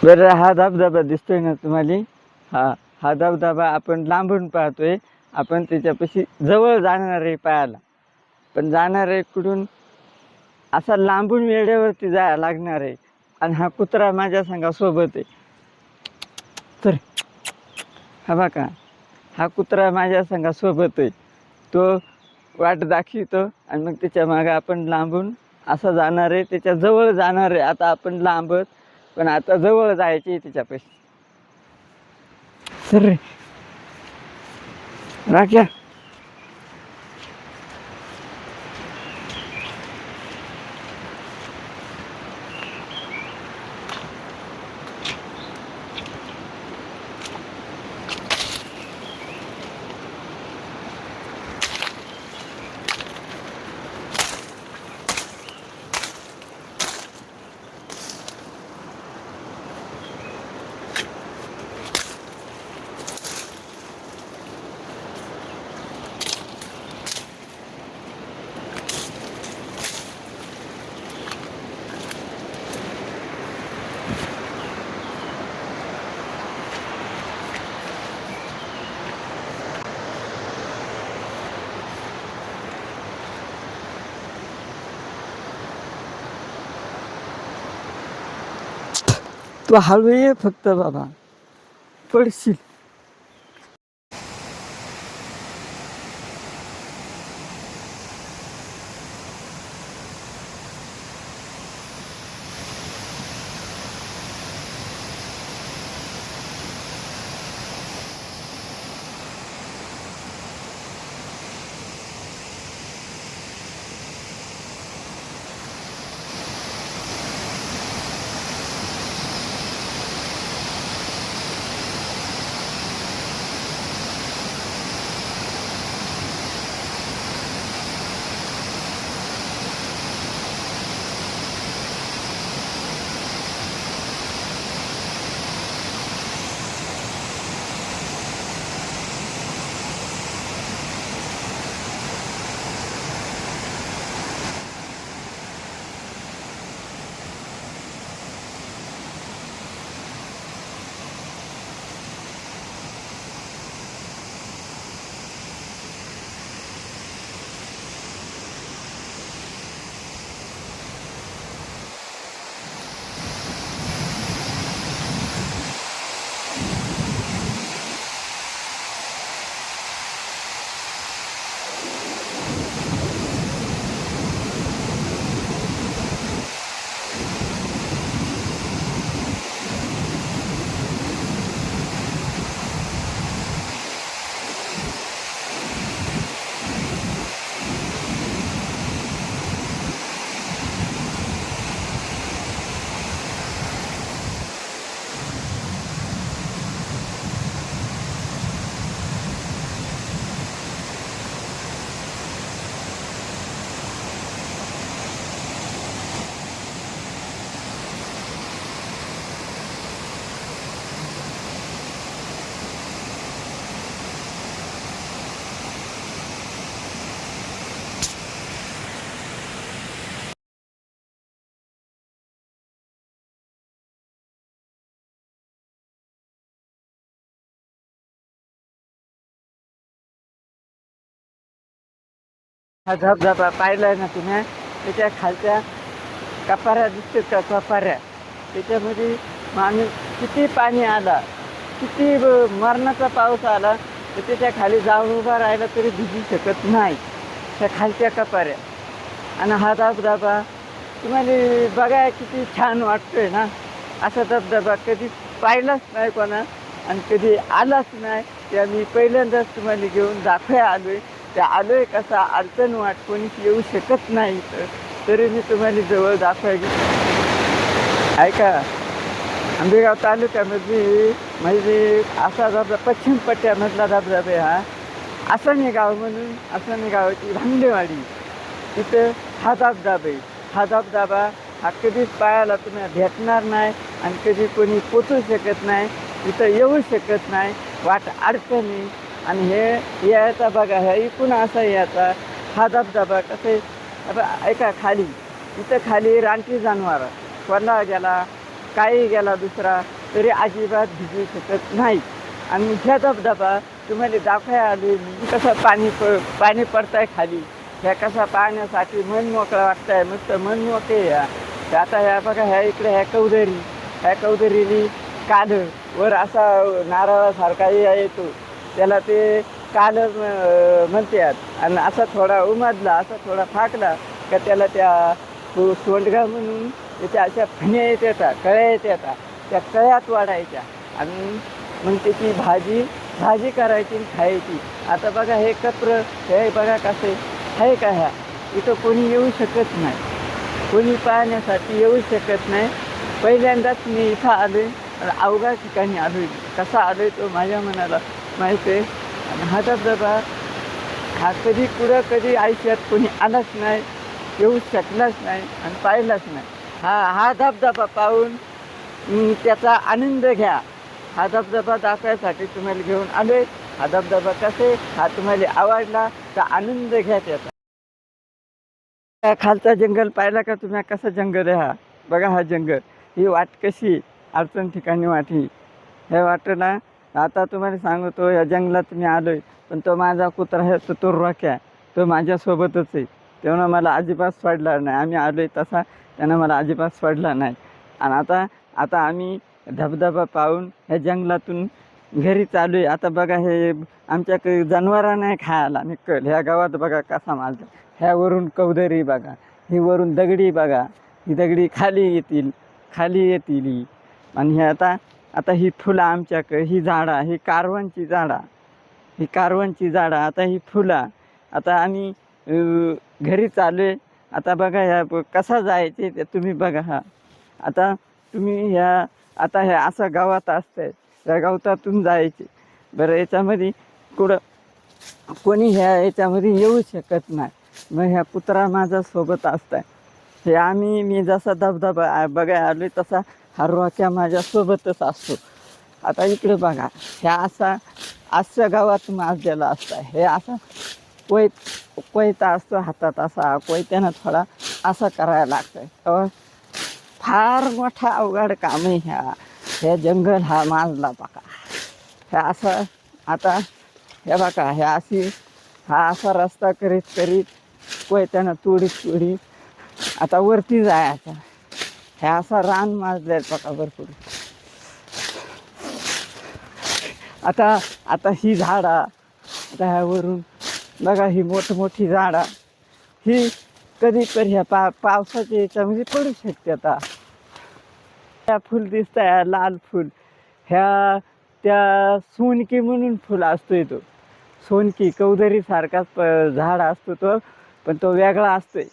बरं हा धबधबा दिसतोय ना तुम्हाला? हा हा धबधबा आपण लांबून पाहतोय. आपण त्याच्यापाशी जवळ जाणार आहे पायाला पण जाणार आहे कुठून? असा लांबून वेळेवरती जायला लागणार आहे. आणि हा कुत्रा माझ्या संघा सोबत आहे. तर हा बघा. हा कुत्रा माझ्या संघा सोबत आहे. तो वाट दाखवितो आणि मग त्याच्या मागं आपण लांबून असा जाणार आहे. त्याच्याजवळ जाणार आहे. आता आपण लांबत पण आता जवळ जायची तिच्यापेक्षा सर रे. राख्या. तू हळू ये फक्त बाबा. पडशील. हा धबधबा पाहिलाय ना तुम्ही त्याच्या खालच्या कपाऱ्या दिसतात का कपाऱ्या? त्याच्यामध्ये माणूस किती पाणी आला किती ब- मरणाचा पाऊस आला तर त्याच्याखाली जाऊन उभा राहिला तरी भिजू शकत नाही त्या खालच्या कपाऱ्या. आणि हा धबधबा तुम्हाला बघा किती छान वाटतोय ना? असा धबधबा कधी पाहिलाच नाही कोणा आणि कधी आलाच नाही. त्या मी पहिल्यांदाच तुम्हाला घेऊन दाखवाय आहे त्या आलोय कसा अडचण वाट कोणीच येऊ शकत नाही तरी मी तुम्हाला जवळ दाखवायची. ऐका आंबेगाव तालुक्यामध्ये म्हणजे असा धबधबा पश्चिम पट्ट्यामधला धबधबा हा. आसानी गाव म्हणून आसानी गावाची भांडेवाडी तिथं हा धबधबा आहे हा धबधबा हा कधीच पायाला तुम्ही भेटणार नाही आणि कधी कोणी पोचू शकत नाही. तिथं येऊ शकत नाही. वाट अडचणी आणि हे यायचा बघा ह्या इकून असा यायचा हा धबधबा कसं आहे ऐका खाली इथं खाली रानटी जनावर कोणा गेला काही गेला दुसरा तरी अजिबात भिजू शकत नाही. आणि ह्या धबधबा तुम्हाला दाखवाय आले कसं पाणी प पाणी पडतंय खाली. ह्या कसा पाहण्यासाठी मन मोकळं वाटतंय मस्त मन मोकळे या आता ह्या बघा ह्या इकडे ह्या कौदरी ह्या कौदरीली काढ वर असा नारळासारखा या येतो. त्याला ते काल म्हणतात. आणि असा थोडा उमादला असा थोडा फाकला का त्याला त्या तो सोंडगा म्हणून त्याच्या अशा फण्या येत येतात कळ्या येत येतात त्या कळ्यात वाढायच्या. आणि मग त्याची भाजी भाजी करायची आणि खायची. आता बघा हे कत्र हे बघा कसे आहे का ह्या? इथं कोणी येऊ शकत नाही. कोणी पाहण्यासाठी येऊ शकत नाही. पहिल्यांदाच मी इथं आलो आहे अवघा ठिकाणी आलो कसा आलो आहे तो माझ्या मनाला माहीत आहे? आणि हा धबधबा हा कधी कुठं कधी आयुष्यात कोणी आलाच नाही येऊ शकलाच नाही आणि पाहिलाच नाही. हा हा धबधबा पाहून त्याचा आनंद घ्या. हा धबधबा दाखवायसाठी तुम्हाला घेऊन आले हा धबधबा कसे हा तुम्हाला आवडला तर आनंद घ्या त्याचा. खालचा जंगल पाहिला का तुम्ही? कसं जंगल आहे हा? बघा हा जंगल. ही वाट कशी? अडचण ठिकाणी वाट ही हे वाटेला आता तुम्हाला सांगतो या जंगलात मी आलो आहे पण तो माझा कुत्रा आहे तो तो रोक्या तो माझ्यासोबतच आहे. तेव्हा मला अजिबात सोडला नाही. आम्ही आलो आहे तसा त्यानं मला अजिबात सोडला नाही. आणि आता आता आम्ही धबधबा पाहून ह्या जंगलातून घरी चालू आहे आता बघा हे आमच्याकडे जनावरांना नाही खायला निकल. ह्या गावात बघा कसा माझा ह्यावरून कौदरी बघा. ही वरून दगडी बघा. ही दगडी खाली येतील खाली येतील. ही आणि हे आता आता ही फुलं आमच्याकडे ही झाडं ही कारवनची झाडं ही कारवनची झाडं आता ही फुलं. आता आम्ही घरी चालू आहे. आता बघा ह्या कसा जायचे ते तुम्ही बघा हा. आता तुम्ही ह्या आता ह्या असं गावात असतंय त्या गावतातून जायचे. बरं याच्यामध्ये कुठं कोणी ह्या याच्यामध्ये येऊ शकत नाही. मग ह्या कुत्रा माझ्यासोबत सोबत असताय. हे आम्ही मी जसा धबधबा बघाय आलो तसा हा रोक्या माझ्यासोबतच असतो. आता इकडे बघा ह्या असा असं गावात माजलेला असता. हे असा कोयत कोयता असतो हातात असा कोयत्यानं थोडा असा करायला लागतं तेव्हा फार मोठा अवघड काम आहे ह्या. हे जंगल हा माजला बघा. ह्या असं आता हे बघा ह्या अशी हा असा रस्ता करीत करीत कोयत्यानं तोडीत तोडीत आता वरती जायचा. ह्या असा रान माजले बघा भरपूर. आता आता ही झाडं आता ह्यावरून बघा ही मोठमोठी झाडं. ही कधी तर ह्या पा पावसाच्या याच्यामध्ये पडू शकते आता. ह्या फुल दिसत आहे लाल फुल. ह्या त्या सोनकी म्हणून फुल असतोय तो. सोनकी कौदरीसारखाच प झाड असतो तो पण तो वेगळा असतोय.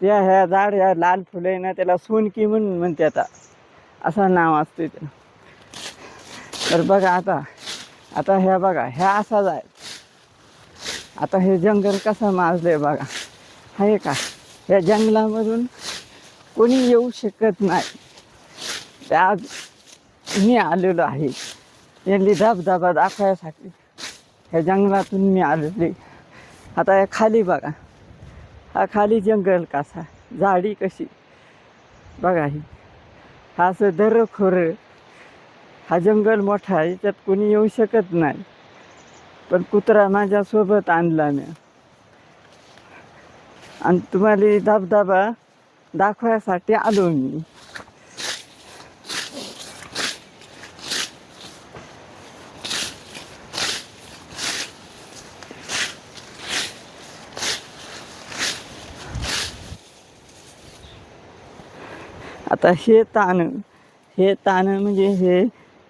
त्या ह्या झाड ह्या लाल फुलं आहे ना त्याला सोनकी म्हणून म्हणते आता. असं नाव असते त्याला. तर बघा आता आता ह्या बघा ह्या असाच आहे आता हे जंगल कसं माजलंय बघा. आहे का? या जंगलामधून कोणी येऊ शकत नाही. आज मी आलेलो आहे. यांनी धबधबा दाखवायसाठी. ह्या जंगलातून मी आलेली. आता या खाली बघा. हा खाली जंगल कसा? झाडी कशी? बघा ही. हा असं दर खोरं. हा जंगल मोठा आहे याच्यात कोणी येऊ शकत नाही. पण कुत्रा माझ्यासोबत आणला मी. आणि तुम्हाला धबधबा दाखवायसाठी आलो मी. आता हे ताण हे ताण म्हणजे हे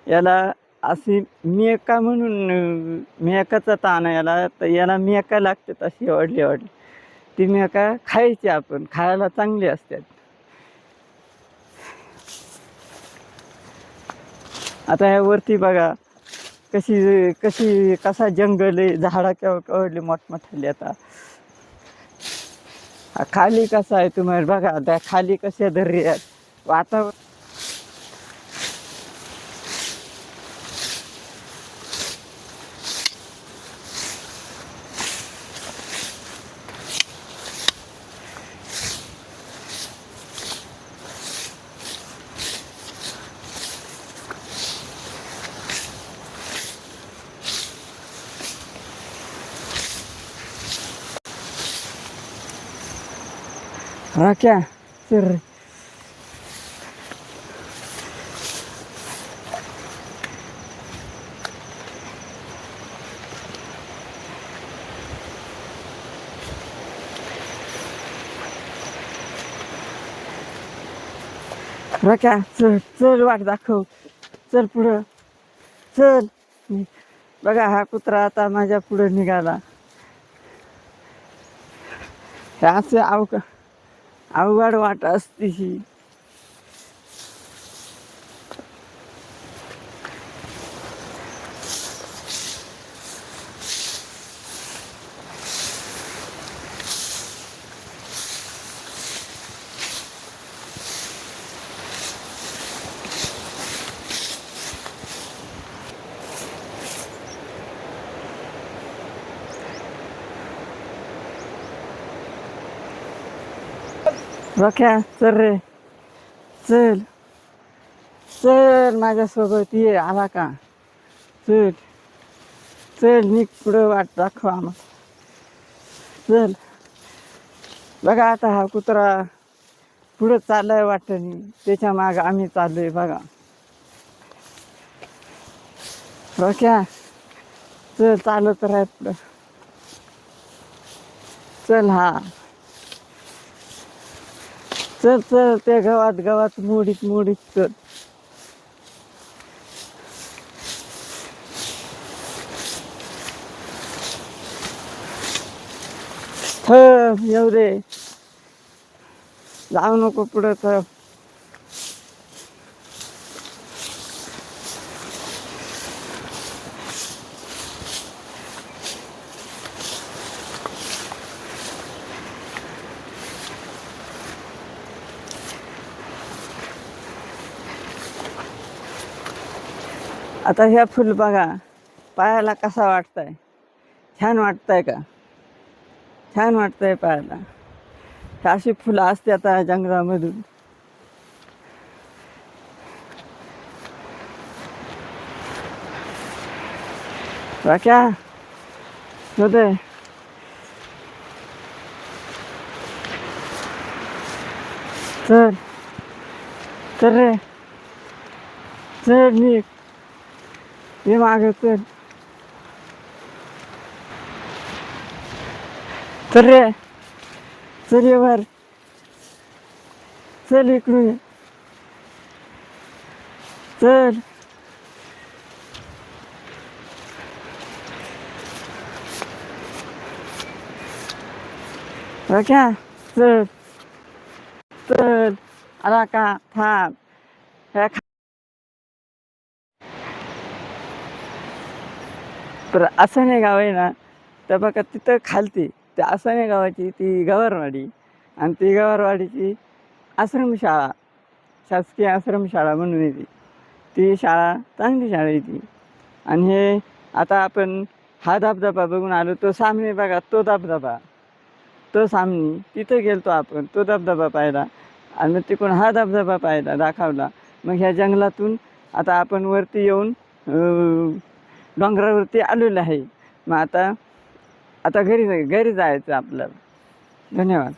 याला अशी मेका म्हणून मेकाचा ताण याला तर याला मेका लागतात अशी आवडली आवडली. ती मेका खायची आपण खायला चांगली असतात. आता ह्यावरती बघा कशी कशी कसा जंगल आहे झाडा केव्हा केवढली मोठमोठाली आता. खाली कसा आहे तुम्हाला बघा त्या खाली कशा दर्या आहेत. వాతావరణం Rakia, sir. राख्या चल चल वाट दाखव. चल पुढं. चल. बघा हा कुत्रा आता माझ्या पुढं निघाला. हे असे अवघ अवघड वाट असते ही. रोख्या चल रे. चल. चल माझ्यासोबत ये आला का? चल. चल निघ पुढं वाट दाखवा आम्हाला चल. बघा आता हा कुत्रा पुढं चाललाय वाटणी. त्याच्या माग आम्ही चाललोय बघा. रख्या चल चालत राह पुढं. चल हा. चल चल त्या गावात गावात मोडीत मोडीत चल. येऊ दे. जाऊ नको पुढं तर आता ह्या फुल बघा पायाला कसा वाटतंय? छान वाटतंय का? छान वाटतंय पायाला. अशी फुलं असते आता जंगलामधून. राख्या होते चल. चल रे. चल निघ. ये मागे चल रे चल ये वर चल इकडून चल. क्या चल. चल. आला का? थांब. तर आसाने गाव आहे ना तर बघा तिथं खालती त्या आसाने गावाची ती गवारवाडी. आणि ती गवारवाडीची आश्रमशाळा शासकीय आश्रमशाळा म्हणून येते. ती शाळा चांगली शाळा येते आणि हे आता आपण हा धबधबा बघून आलो तो सामने बघा तो धबधबा. तो सामनी तिथं गेलतो आपण तो धबधबा पाहिला आणि मग तिकडून हा धबधबा पाहिला दाखवला. मग ह्या जंगलातून आता आपण वरती येऊन डोंगरावरती आलेलो आहे. मग आता आता घरी घरी जायचं आपल्याला धन्यवाद.